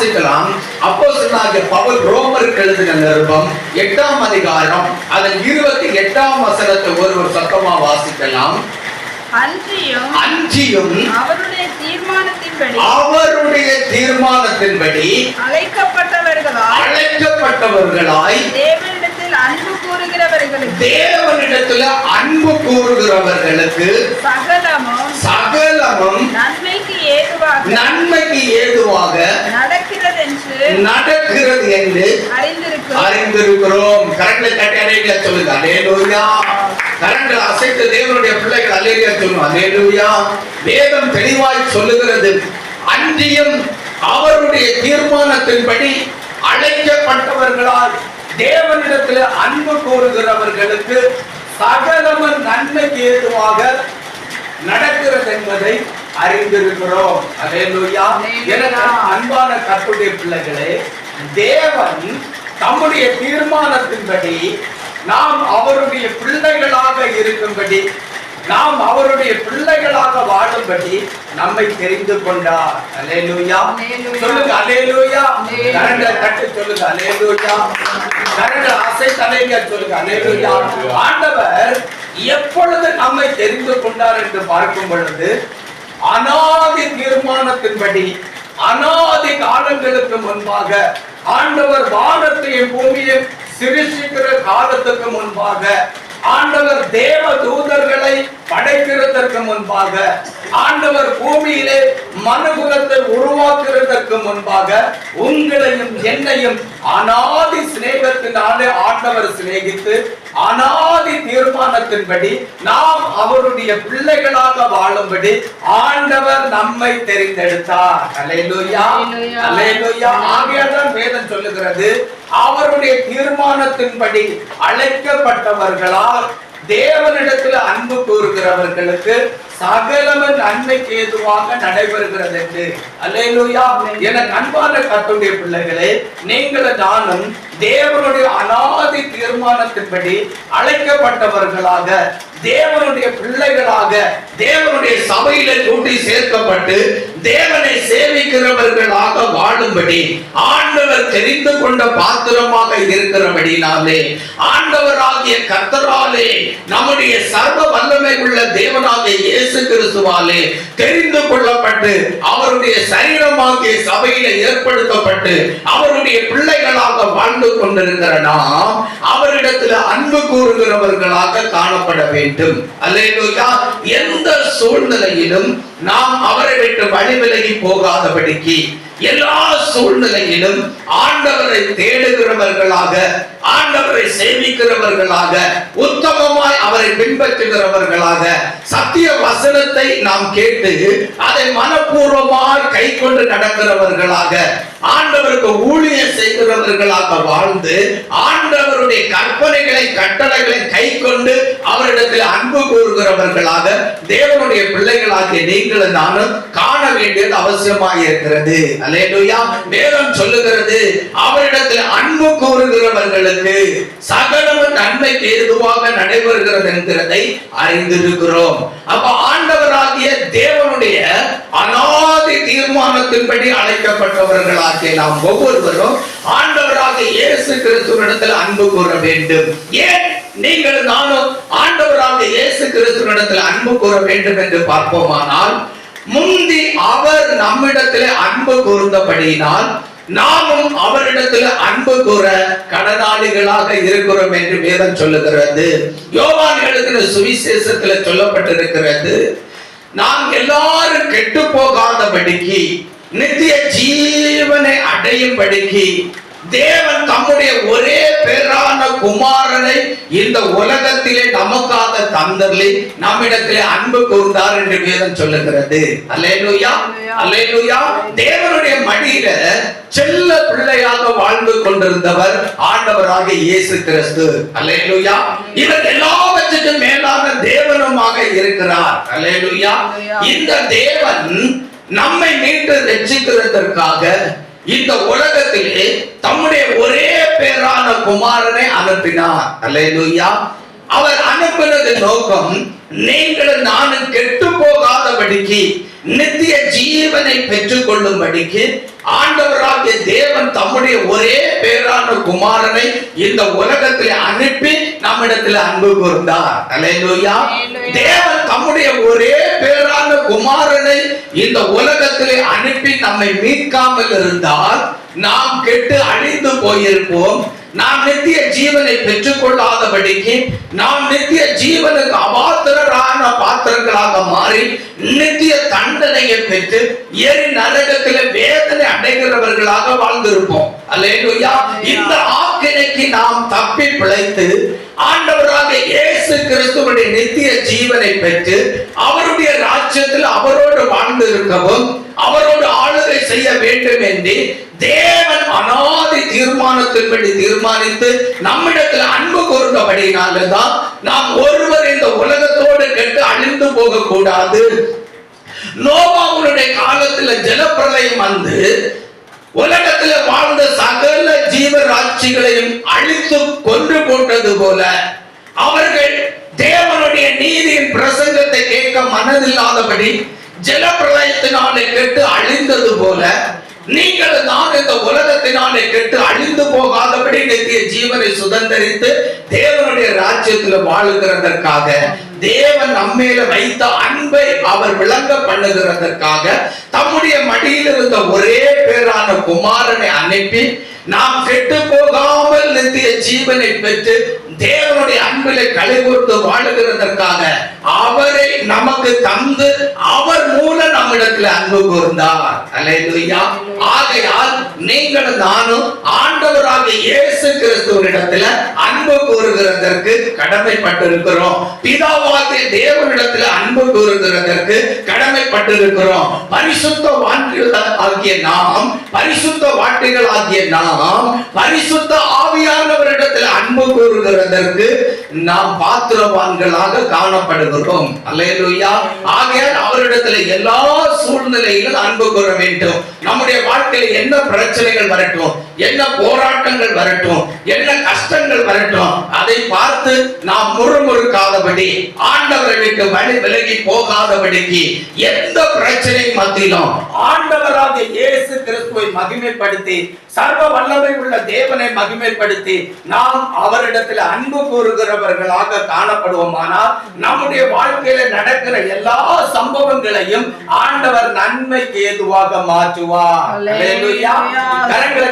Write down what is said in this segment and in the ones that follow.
வாசிக்கலாம். அப்போ சொன்னாங்க பவுல் ரோமருக்கு எழுதின நிருபம் எட்டாம் அதிகாரம் அதன் இருபத்தி எட்டாம் வசனத்தை ஒருவர் சத்தமா வாசிக்கலாம். அன்றியும் அஞ்சியும் அவருடைய தீர்மானத்தின்படி அவருடைய தீர்மானத்தின்படி அழைக்கப்பட்டவர்களால் அழைக்கப்பட்டவர்களாய் தேவனிடத்தில் அன்பு கூறுகிறவர்களுக்கு தேவனிடத்துல அன்பு கூறுகிறவர்களுக்கு சகலமும் சகலமும் நன்மைக்கு ஏதுவாக நன்மைக்கு ஏதுவாக நடக்கிறது என்று அறிந்திருக்கிறோம். கரங்களை தட்டி அலையில சொல்லுங்க. அலேலூயா கரங்களை அசைத்து தேவனுடைய பிள்ளைகள் அலேலியா சொல்லுங்க. அலேலூயா வேதம் தெளிவாய் சொல்லுகிறது. அன்றியும் அவருடைய தீர்மானத்தின்படி அழைக்கப்பட்டவர்களால் தேவனிடத்தில் அன்பு கூறுகிறவர்களுக்கு சகலமன் நன்மைக்கு ஏதுவாக நடக்கிறது என்பதை அறிந்திருக்கிறோம். அன்பான கற்புடைய பிள்ளைகளே தேவன் தம்முடைய தீர்மானத்தின்படி நாம் அவருடைய பிள்ளைகளாக இருக்கும்படி நாம் அவருடைய பிள்ளைகளாக வாழும்படி நம்மை தெரிந்து கொண்டார். Alleluia alleluia. சொல்லுங்க அலேலூயா அல்லேலூயா. கரங்களை தட்டி சொல்லுங்க அலேலூயா கரங்களை அசை தலைங்க சொல்லுங்க அலேலூயா ஆண்டவர் எப்பொழுது நம்மை தெரிந்து கொண்டார் என்று பார்க்கும் பொழுது அனாதி தீர்மானத்தின்படி அனாதி காலங்களுக்கு முன்பாக ஆண்டவர் வானத்தையும் பூமியையும் சிருஷிக்கிற காலத்துக்கு முன்பாக ஆண்டவர் தேவ தூதர்களை படைக்கிறதற்கு முன்பாக ஆண்டவர் பூமியிலே மனுகுலத்தை உருவாக்குறதற்கு முன்பாக உங்களையும் என்னையும் அனாதி சிநேகத்தினாலே ஆண்டவர் சிநேகித்து அனாதி தீர்மானத்தின்படி நாம் அவருடைய பிள்ளைகளாக வாழும்படி ஆண்டவர் நம்மை தெரிந்தெடுத்தார். அலையலூயா. அலையலூயா ஆகையாதான் வேதம் சொல்லுகிறது அவருடைய தீர்மானத்தின்படி அழைக்கப்பட்டவர்களால் தேவனிடத்தில் அன்பு கூறுகிறவர்களுக்கு சகலம நன்மைக்கு ஏதுவாக நடைபெறுகிறது என்று. அல்லேலூயா. என அன்பான கத்துடைய பிள்ளைகளே நீங்கள் நானும் தேவனுடைய அனாதி தீர்மானத்தின்படி அழைக்கப்பட்டவர்களாக தேவனுடைய பிள்ளைகளாக தேவனுடைய சபையில கூட்டி சேர்க்கப்பட்டு தேவனை சேவிக்கிறவர்களாக வாழும்படி ஆண்டவர் தெரிந்து கொண்ட பாத்திரமாக இருக்கிறபடினாலே ஆண்டவராகிய கர்த்தராலே நம்முடைய சர்வ வல்லமை உள்ள தேவனாகிய இயேசு கிறிஸ்துவாலே தெரிந்து கொள்ளப்பட்டு அவருடைய சரீரமாகிய சபையில ஏற்படுத்தப்பட்டு அவருடைய பிள்ளைகளாக வாழ்ந்து கொண்டிருக்கிற நாம் அவரிடத்துல அன்பு கூறுகிறவர்களாக காணப்பட வேண்டும். அல்லேலூயா. எந்த சூழ்நிலையிலும் நாம் அவரை விட்டு வழிவிலகி போகாதபடிக்கு எல்லா சூழ்நிலையிலும் ஆண்டவரை தேடுகிறவர்களாக ஆண்டவரை சேமிக்கிறவர்களாக உத்தமமாய் அவரை பின்பற்றுகிறவர்களாக சத்திய வசனத்தை நாம் கேட்டு அதை மனப்பூர்வமாய் கை கொண்டு நடக்கிறவர்களாக ஆண்டவருக்கு ஊழியம் செய்கிறவர்களாக வாழ்ந்து ஆண்டவருடைய கற்பனைகளை கட்டளைகளை கை கொண்டு அவரிடத்தில் அன்பு கூறுகிறவர்களாக தேவனுடைய பிள்ளைகளாகிய நீங்களும் நானும் காண வேண்டியது அவசியமாக இருக்கிறது அல்லேலூயா வேதம் சொல்லுகிறது அவரிடத்தில் அன்பு கூறுகிறவர்களுக்கு சகலம நன்மைக்கு ஏதுவாக நடைபெறுகிறது என்கிறதை அறிந்திருக்கிறோம். அப்ப ஆண்டவராகிய தேவனுடைய அநாதி தீர்மானத்தின்படி அழைக்கப்பட்டவர்களாகிய நாம் ஒவ்வொருவரும் ஆண்டவராக இயேசு கிறிஸ்துவனிடத்தில் அன்பு கூற வேண்டும். ஏன்? நீங்கள் நானும் ஆண்டவராக இயேசு கிறிஸ்துவனிடத்தில் அன்பு கூற வேண்டும் என்று பார்ப்போமானால் முந்தி அவர் நம்மிடத்தில் அன்பு கூர்ந்தபடியினால் நாமும் அவரிடத்தில் அன்பு கூற கடனாளிகளாக இருக்கிறோம் என்று வேதம் சொல்லுகிறது. யோவான் எழுதின சுவிசேஷத்தில் சொல்லப்பட்டிருக்கிறது நாம் எல்லாரும் கெட்டு போகாதபடிக்கு நித்திய ஜீவனை அடையும்படிக்கு தேவன் தம்முடைய ஒரே பேரான குமாரனை இந்த உலகத்திலே நமக்காக தந்தர்லி நம்மிடத்திலே அன்பு கூர்ந்தார் என்று வேதம் சொல்லுகிறது. அல்லேலூயா அல்லேலூயா. தேவனுடைய மடியில செல்ல பிள்ளையாக வாழ்ந்து கொண்டிருந்தவர் ஆண்டவராக இயேசு கிறிஸ்து. அல்லேலூயா. இவர் எல்லாவற்றுக்கும் மேலான தேவனுமாக இருக்கிறார். அல்லேலூயா. இந்த தேவன் நம்மை மீட்டு ரட்சிக்கிறதற்காக இந்த உலகத்திலே தம்முடைய ஒரே பேரான குமாரனை அனுப்பினார். அல்லேலூயா. அவர் அனுப்பினது நோக்கம் நீங்கள் நானும் கெட்டு போக கொள்ளாதபடிக்கு நித்திய ஜீவனை பெற்றுக் கொள்ளும்படிக்கு ஆண்டவராகிய தேவன் தம்முடைய ஒரே பேரான குமாரனை இந்த உலகத்தில் அனுப்பி நம்மிடத்தில் அன்பு கூர்ந்தார் அல்லேலூயா. தேவன் தம்முடைய ஒரே பேரான குமாரனை இந்த உலகத்திலே அனுப்பி நம்மை மீட்காமல் இருந்தால் நாம் கெட்டு அழிந்து போயிருப்போம். நாம் நித்திய ஜீவனை பெற்றுக் கொள்ளாதபடிக்கு நாம் நித்திய ஜீவனுக்கு அபாத்திரரான பாத்திரங்களாக மாறி நித்திய தண்டனையை பெற்று எரி நரகத்திலே வேதனை அடைகிறவர்களாக வாழ்ந்திருப்போம். அல்லேலூயா. இந்த ஆக்கினைக்கு நாம் தப்பி பிழைத்து ஆண்டவராக இயேசு கிறிஸ்துவுடைய நித்திய ஜீவனை பெற்று அவருடைய ராஜ்யத்தில் அவரோடு வாழ்ந்து இருக்கவும் அவரோடு ஆளுகை செய்ய வேண்டும் என்று தேவன் அனாதி தீர்மானத்தின்படி தீர்மானித்து நம்மிடத்தில் அன்பு கூர்ந்தபடினால்தான் நாம் ஒருவர் இந்த உலகத்தோடு கெட்டு அழிந்து போக கூடாது நோவாவுடைய காலத்துல ஜலப்பிரளயம் வந்து உலகத்துல வாழ்ந்த சகல ஜீவராட்சிகளையும் அழித்து கொன்று போட்டது போல அவர்கள் தேவனுடைய நீதியின் பிரசங்கத்தை கேட்க மனதில்லாதபடி ஜலப்பிரளயத்தினாலே கெட்டு அழிந்தது போல நீங்கள் நான் இந்த உலகத்தினாலே கெட்டு அழிந்து போகாதபடி நித்திய ஜீவனை சுதந்தரித்து தேவனுடைய ராஜ்யத்தில் வாழுகிறதற்காக தேவன் நம்மேல வைத்த அன்பை அவர் விளங்க பண்ணுகிறதற்காக தம்முடைய மடியில் இருந்த ஒரே பேரான குமாரனை அனுப்பி நாம் கெட்டு போகாமல் நித்திய ஜீவனை பெற்று தேவனுடைய அன்பிலே கொடுத்து வாழுகிறதற்காக அவரை நமக்கு தந்து அவர் மூலம் நம்மிடத்தில் அன்பு கூர்ந்தார். அலையா ஆகையால் நீங்கள் நானும் ஆண்டவராக இயேசு கிறிஸ்துவனிடத்துல அன்பு கூறுகிறதற்கு கடமைப்பட்டிருக்கிறோம். பிதாவாகிய தேவனிடத்துல அன்பு கூறுகிறதற்கு கடமைப்பட்டிருக்கிறோம். பரிசுத்த வான்கள் ஆகிய நாம் பரிசுத்த வாட்டிகள் ஆகிய நாம் பரிசுத்த ஆவியானவரிடத்தில் அன்பு கூறுகிறதற்கு நாம் பாத்திரவான்களாக காணப்படுகிறோம். அல்லையா ஆகையால் அவரிடத்தில் எல்லா சூழ்நிலையிலும் அன்பு கூற வேண்டும். நம்முடைய வாழ்க்கையில் என்ன பிரச்சனைகள் வரட்டும் என்ன போராட்டங்கள் வரட்டும் என்ன கஷ்டங்கள் வரட்டும் அதை பார்த்து நாம் முறுமுறுக்காதபடி ஆண்டவரை விட்டு வழி விலகி போகாதபடிக்கு எந்த பிரச்சனை மத்தியிலும் ஆண்டவராக இயேசு கிறிஸ்துவை மகிமைப்படுத்தி சர்வ வல்லமை உள்ள தேவனை மகிமைப்படுத்தி நாம் அவரிடத்தில் அன்பு கூறுகிறவர்களாக காணப்படுவோமானால் நம்முடைய வாழ்க்கையில நடக்கிற எல்லா சம்பவங்களையும் ஆண்டவர் நன்மைக்கு ஏதுவாக மாற்றுவார். கரங்களை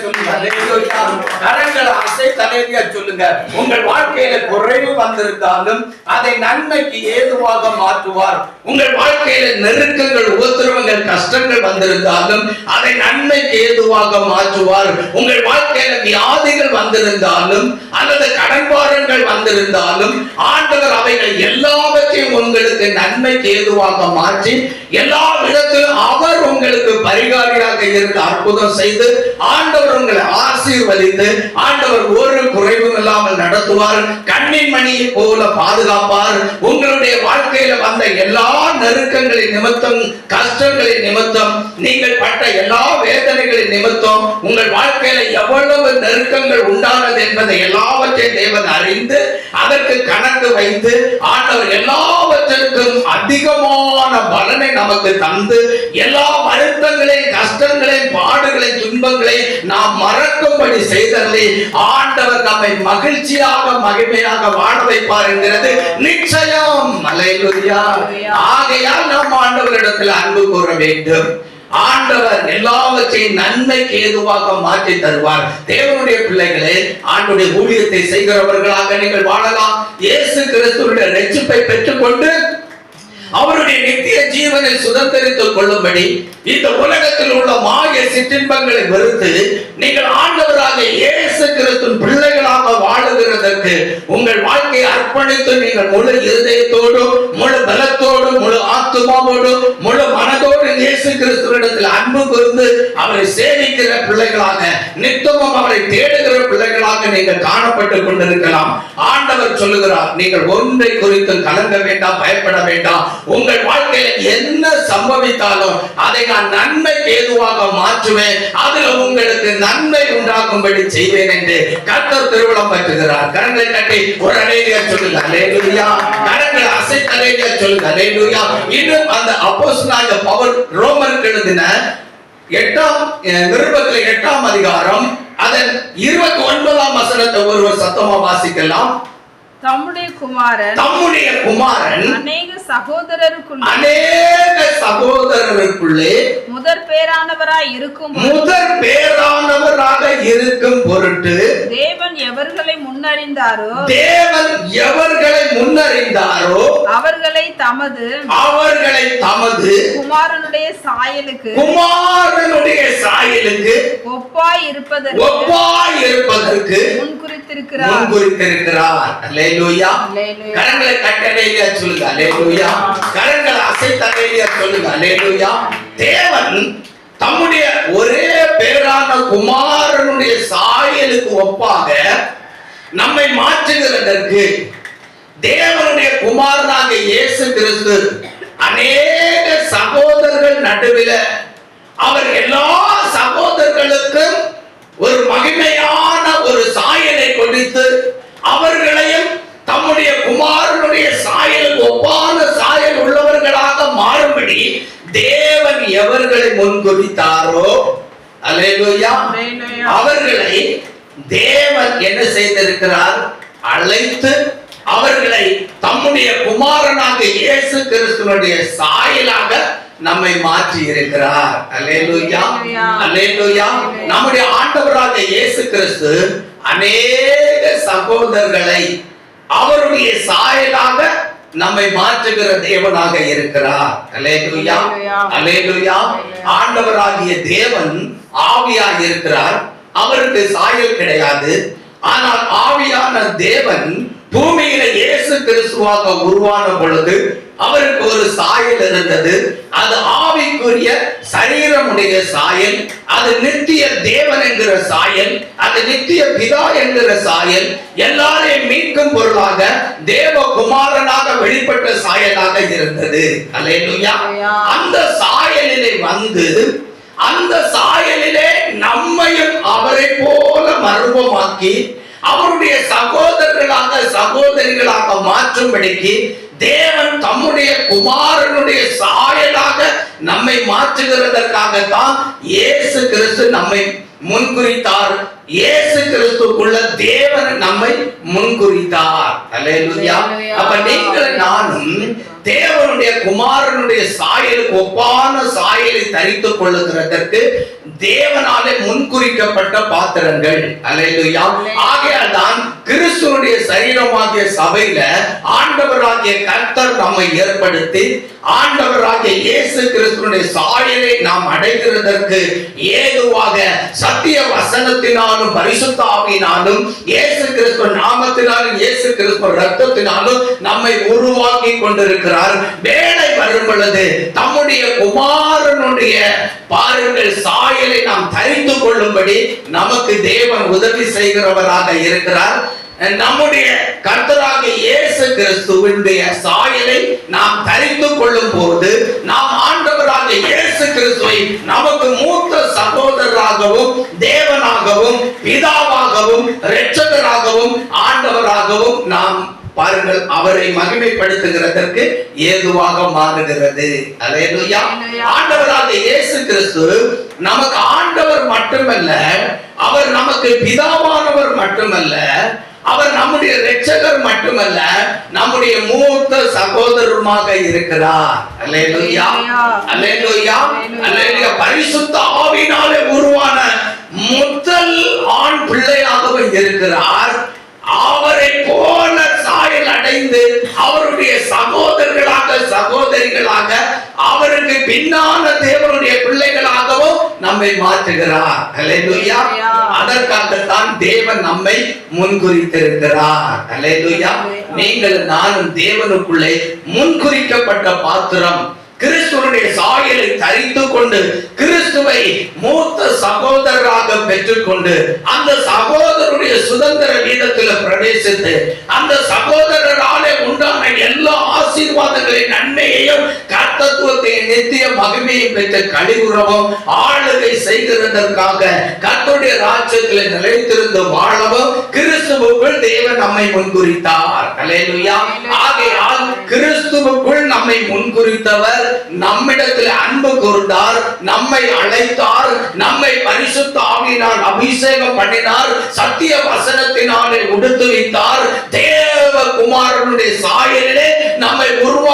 சொல்லுங்க. அல்லேலூயா. கரங்களை அசை தலைவியா சொல்லுங்க. உங்கள் வாழ்க்கையில குறைவு வந்திருந்தாலும் அதை நன்மைக்கு ஏதுவாக மாற்றுவார். உங்கள் வாழ்க்கையில நெருக்கங்கள் உபத்திரவங்கள் கஷ்டங்கள் வந்திருந்தாலும் அதை நன்மைக்கு ஏதுவாக மாற்றுவார். சொல்லுவார் உங்கள் வாழ்க்கையில வியாதிகள் வந்திருந்தாலும் அல்லது கடன்பாடுகள் வந்திருந்தாலும் ஆண்டவர் அவைகள் எல்லாவற்றையும் உங்களுக்கு நன்மை ஏதுவாக மாற்றி எல்லா விதத்திலும் அவர் உங்களுக்கு பரிகாரியாக இருந்து அற்புதம் செய்து ஆண்டவர் உங்களை ஆசீர்வதித்து ஆண்டவர் ஒரு குறைவும் இல்லாமல் நடத்துவார். கண்ணின் மணியை போல பாதுகாப்பார். உங்களுடைய வாழ்க்கையில வந்த எல்லா நெருக்கங்களின் நிமித்தம் கஷ்டங்களின் நிமித்தம் நீங்கள் பட்ட எல்லா வேதனைகளின் நிமித்தம் உங்கள் வாழ்க்கையில எவ்வளவு நெருக்கங்கள் உண்டானது என்பதை எல்லாவற்றையும் தேவன் அறிந்து அதற்கு கணக்கு வைத்து ஆண்டவர் எல்லாவற்றிற்கும் அதிகமான பலனை நமக்கு தந்து எல்லா வருத்தங்களையும் கஷ்டங்களையும் பாடுகளையும் துன்பங்களையும் நாம் மறக்கும்படி செய்ததை ஆண்டவர் நம்மை மகிழ்ச்சியாக மகிமையாக வாழ வைப்பார் என்கிறது. நிச்சயம். அல்லேலூயா ஆகையால் நாம் ஆண்டவரிடத்தில் அன்பு கூற வேண்டும். ஆண்டவர் எல்லாவற்றையும் நன்மைக்கு ஏதுவாக மாற்றி தருவார். தேவனுடைய பிள்ளைகளே ஆண்டுடைய ஊழியத்தை செய்கிறவர்களாக நீங்கள் வாழலாம். இயேசு கிறிஸ்துடைய ரட்சிப்பை பெற்றுக்கொண்டு அவருடைய நித்திய ஜீவனை சுதந்திரித்துக் கொள்ளும்படி இந்த உலகத்தில் உள்ள மாய சிற்றின்பங்களை வெறுத்து நீங்கள் ஆண்டவராக இயேசு கிறிஸ்துவின் பிள்ளைகளாக வாழுகிறதற்கு உங்கள் வாழ்க்கையை அர்ப்பணித்து நீங்கள் முழு இருதயத்தோடும் முழு பலத்தோடும் முழு ஆத்துமாவோடு முழு மனதோடு இயேசு கிறிஸ்துவிடத்தில் அன்பு கூர்ந்து அவரை சேவிக்கிற பிள்ளைகளாக நித்தமும் அவரை தேடுகிற பிள்ளைகளாக நீங்கள் காணப்பட்டுக் கொண்டிருக்கலாம். ஆண்டவர் சொல்லுகிறார் நீங்கள் ஒன்றை குறித்து கலங்க வேண்டாம் பயப்பட வேண்டாம். உங்கள் வாழ்க்கையில் என்ன சம்பவித்தாலும் அதை நான் நன்மைக்கு ஏதுவாக மாற்றுவேன். அதுல உங்களுக்கு நன்மை உண்டாகும்படி செய்வேன் என்று கர்த்தர் திருவிழம் பற்றுகிறார் கரங்களை கட்டி ஒரு அலேலியா சொல்லுங்க அலேலியா கரங்களை அசை அசை தலையில சொல்லுங்க அல்லேலூயா. இன்னும் அந்த அப்போஸ்தலனாகிய பவுல் ரோமருக்கு எழுதின எட்டாம் நிருபத்தில் எட்டாம் அதிகாரம் அதன் இருபத்தி ஒன்பதாம் வசனத்தை ஒருவர் சத்தமா வாசிக்கலாம். தம்முடைய குமாரன் தம்முடைய குமாரன் அநேக சகோதரருக்குள் அநேக சகோதரருக்குள்ளே முதற் பேரானவராய் இருக்கும் முதற் பேரானவராக இருக்கும் பொருட்டு தேவன் எவர்களை முன்னறிந்தாரோ தேவன் எவர்களை முன்னறிந்தாரோ அவர்களை தமது அவர்களை தமது குமாரனுடைய சாயலுக்கு குமாரனுடைய சாயலுக்கு ஒப்பாய் இருப்பதற்கு ஒப்பாய் இருப்பதற்கு முன்குறித்திருக்கிறார். முன்குறித்திருக்கிறார். அல்லேலூயா. அல்லேலூயா. கரங்களை கட்டளையா சொல்லுங்க. அல்லேலூயா. கரங்களை அசைத்தலையா சொல்லுங்க. அல்லேலூயா. தேவன் தம்முடைய ஒரே பேரான குமாரனுடைய சாயலுக்கு ஒப்பாக நம்மை மாற்றுகிறதற்கு தேவனுடைய குமாரனாக இயேசு கிறிஸ்து அநேக சகோதரர்கள் நடுவில் அவர் எல்லா சகோதரர்களுக்கும் ஒரு மகிமையான தேவன் எவர்களை முன்குறித்தாரோ அல்லேலூயா. அவர்களை தேவன் என்ன செய்திருக்கிறார் அழைத்து அவர்களை தம்முடைய குமாரனாக இயேசு கிறிஸ்துவனுடைய சாயலாக நம்மை மாற்றி இருக்கிறார் அல்லேலூயா. அல்லேலூயா நம்முடைய ஆண்டவராக இயேசு கிறிஸ்து அநேக சகோதரர்களை அவருடைய சாயலாக நம்மை மாற்றுகிற தேவனாக இருக்கிறார். அல்லேலூயா. அல்லேலூயா ஆண்டவராகிய தேவன் ஆவியாக இருக்கிறார். அவருக்கு சாயல் கிடையாது. ஆனால் ஆவியான தேவன் பூமியில இயேசு கிறிஸ்துவாக உருவான பொழுது அவருக்கு ஒரு சாயல் இருந்தது. அது ஆவிக்குரிய சரீரமுடைய சாயல் அது நித்திய தேவன் என்கிற சாயல் அது நித்திய பிதா என்கிற சாயல் எல்லாரையும் மீட்கும் பொருளாக தேவ குமாரனாக வெளிப்பட்ட சாயலாக இருந்தது. அல்லேலூயா. அந்த சாயலிலே வந்து அந்த சாயலிலே நம்மையும் அவரை போல மர்மமாக்கி அவருடைய சகோதரர்களாக சகோதரிகளாக மாற்றும்படிக்கு தேவன் தம்முடைய குமாரனுடைய சாயலாக நம்மை மாற்றுகிறதற்காகத்தான் இயேசு கிறிஸ்து நம்மை முன்குறித்தார். இயேசு கிறிஸ்துக்குள்ள தேவன் நம்மை முன்குறித்தார். அப்ப நீங்கள் நானும் தேவனுடைய குமாரனுடைய சாயலுக்கு ஒப்பான சாயலை தரித்துக் கொள்ளுகிறதற்கு தேவனாலே முன்குறிக்கப்பட்ட பாத்திரங்கள். அல்லேலூயா. ஆகையால் தான் கிறிஸ்துவனுடைய சரீரமாகிய சபையில ஆண்டவராகிய கர்த்தர் நம்மை ஏற்படுத்தி ஆண்டவராகிய இயேசு கிறிஸ்துவனுடைய சாயலை நாம் அடைகிறதற்கு ஏதுவாக சத்திய நாமத்தினாலும் பரிசுத்த ஆவியினாலும் இயேசு கிறிஸ்து நாமத்தினாலும் இயேசு கிறிஸ்து ரத்தத்தினாலும் நம்மை உருவாக்கி கொண்டிருக்கிறார். வேலை வரும் பொழுது தம்முடைய குமாரனுடைய பாருங்கள் சாயலை நாம் தரித்து கொள்ளும்படி நமக்கு தேவன் உதவி செய்கிறவராக இருக்கிறார். நம்முடைய கர்த்தராக இயேசு கிறிஸ்துவினுடைய சாயலை நாம் தரித்து கொள்ளும் போது நாம் ஆண்டவராக இயேசு கிறிஸ்துவை நமக்கு மூத்த சகோதரராகவும் தேவனாகவும் பிதாவாகவும் இரட்சகராகவும் ஆண்டவராகவும் நாம் பாருங்கள் அவரை மகிமைப்படுத்துகிறதற்கு ஏதுவாக மாறுகிறது. ஆண்டவராக இயேசு கிறிஸ்து நமக்கு ஆண்டவர் மட்டுமல்ல அவர் நமக்கு பிதாவானவர் மட்டுமல்ல அவர் நம்முடைய இரட்சகர் மட்டுமல்ல நம்முடைய மூத்த சகோதரருமாக இருக்கிறார். அல்லேலூயா. பரிசுத்த ஆவினாலே உருவான முதல் ஆண் பிள்ளையாகவும் இருக்கிறார். அவரை போல சாயல் அடைந்து அவருடைய சகோதரர்களாக சகோதரிகளாக அவருக்கு பின்னான தேவனுடைய பிள்ளைகளாகவும் நம்மை மாற்றுகிறார். அதற்காகத்தான் தேவன் நம்மை முன்குறித்திருக்கிறார். நீங்கள் நானும் தேவனுக்குள்ளே முன்குறிக்கப்பட்ட பாத்திரம் கிறிஸ்துவனுடைய சாயலை தரித்து கொண்டு கிறிஸ்துவை மூத்த சகோதரராக பெற்றுக்கொண்டு அந்த சகோதரருடைய சுதந்திர வீதத்தில் பிரவேசித்து அந்த சகோதரராலே உண்டான எல்லா ஆசீர்வாதங்களின் நன்மையையும் கர்த்தத்துவத்தை நித்திய மகிமையும் பெற்ற கழிவுறவும் ஆளுகை செய்கிறதற்காக கர்த்தருடைய ராஜ்யத்தில் நிலைத்திருந்து வாழவும் கிறிஸ்துவுக்குள் தேவன் நம்மை முன்குறித்தார். அல்லேலூயா. ஆகையால் கிறிஸ்துவுக்குள் நம்மை முன்குறித்தவர் நம்மிடத்தில் அன்பு கூர்ந்தார் நம்மை அழைத்தார் நம்மை பரிசுத்த ஆவியினால் அபிஷேகம் பண்ணினார் சத்திய வசனத்தினாலே உடுத்து வைத்தார். தேவ குமாரனுடைய சாயலிலே நம்மை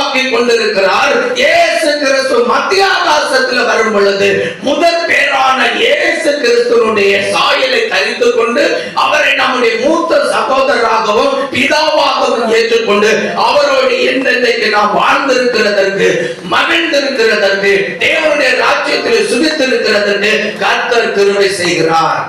உருவாக்கி கொண்டிருக்கிறார். இயேசு கிறிஸ்து மத்திய ஆகாசத்தில் வரும் பொழுது முதற் பேரான இயேசு கிறிஸ்துவனுடைய சாயலை தரித்து கொண்டு அவரை நம்முடைய மூத்த சகோதரராகவும் பிதாவாகவும் ஏற்றுக்கொண்டு அவரோடு என்றென்றைக்கு நாம் வாழ்ந்திருக்கிறதற்கு மகிழ்ந்திருக்கிறதற்கு தேவனுடைய ராஜ்யத்தில் சுகித்திருக்கிறதற்கு கர்த்தர் கிருபை செய்கிறார்.